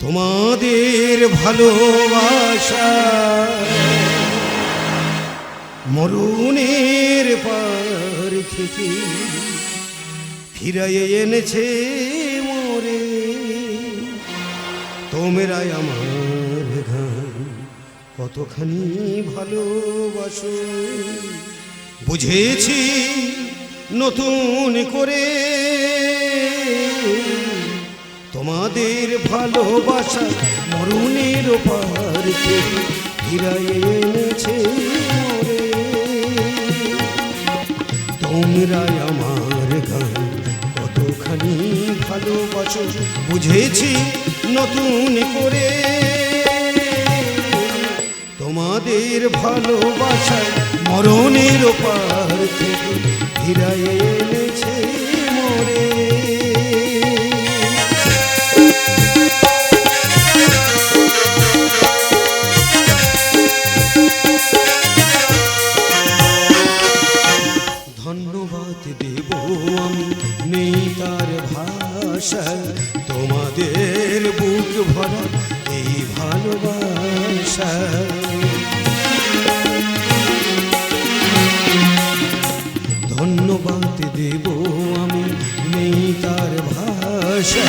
তোমাদের ভালোবাসা। মরুনের পার থেকে ফিরাইয়ে এনেছে মোরে। তোমরাই আমার গান কতখানি ভালোবাসো। বুঝেছি নতুন করে তোমাদের ভালোবাসা মরুণের পার থেকে ফিরাইয়ে এনেছে মোরে। তোমরাই আমার গান কতখানি ভালোবাসো, বুঝেছি নতুন করে। তোমাদের ভালোবাসায় মরণের পার থেকে ফিরাই ভাষা তোমাদের বুক ভরা এই ভালোবাসা ধন্যবাদ দেব আমি নেই তার ভাষা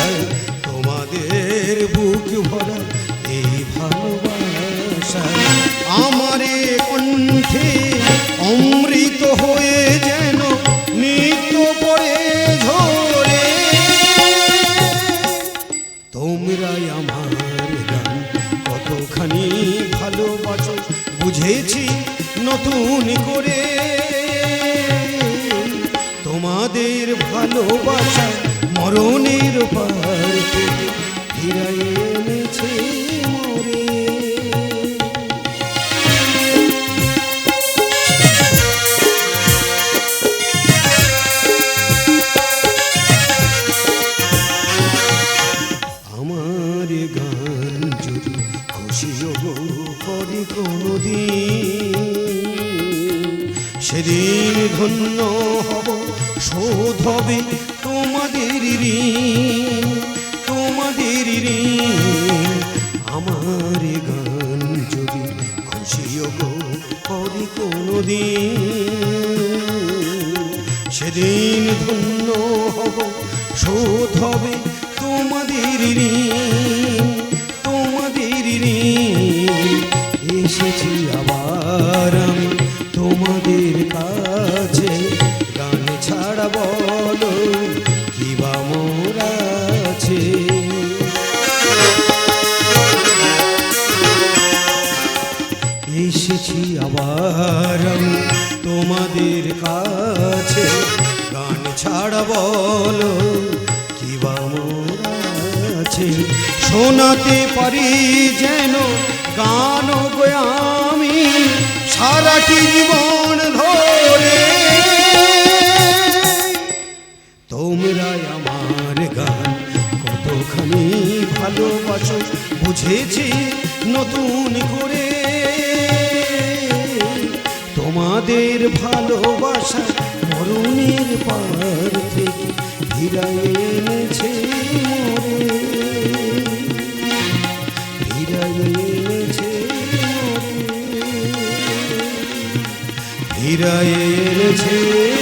বুঝেছি নতুন করে। তোমাদের ভালোবাসা মরণের পার থেকে ফিরাই এনেছে মোরে। আমার গান যদি খুশিও করে কোনোদিন। সেদিন ধন্য হব শোধ হবে তোমাদের তোমাদের আমার গান যদি খুশিও করে কোনোদিন। সেদিন ধন্য হব শোধ হবে তোমাদের ঋণ। ছাড়া বলো কি মোর আছে? এসেছি আবার তোমাদের কাছে। গান ছাড়া বলো কি মোর আছে? শোনাতে পারি যেন গান গো আমি, সারাটি জীবন ধরে বুঝেছি নতুন করে। তোমাদের ভালোবাসা মরণের পার থেকে ফিরাই এনেছে মোরে। এনেছে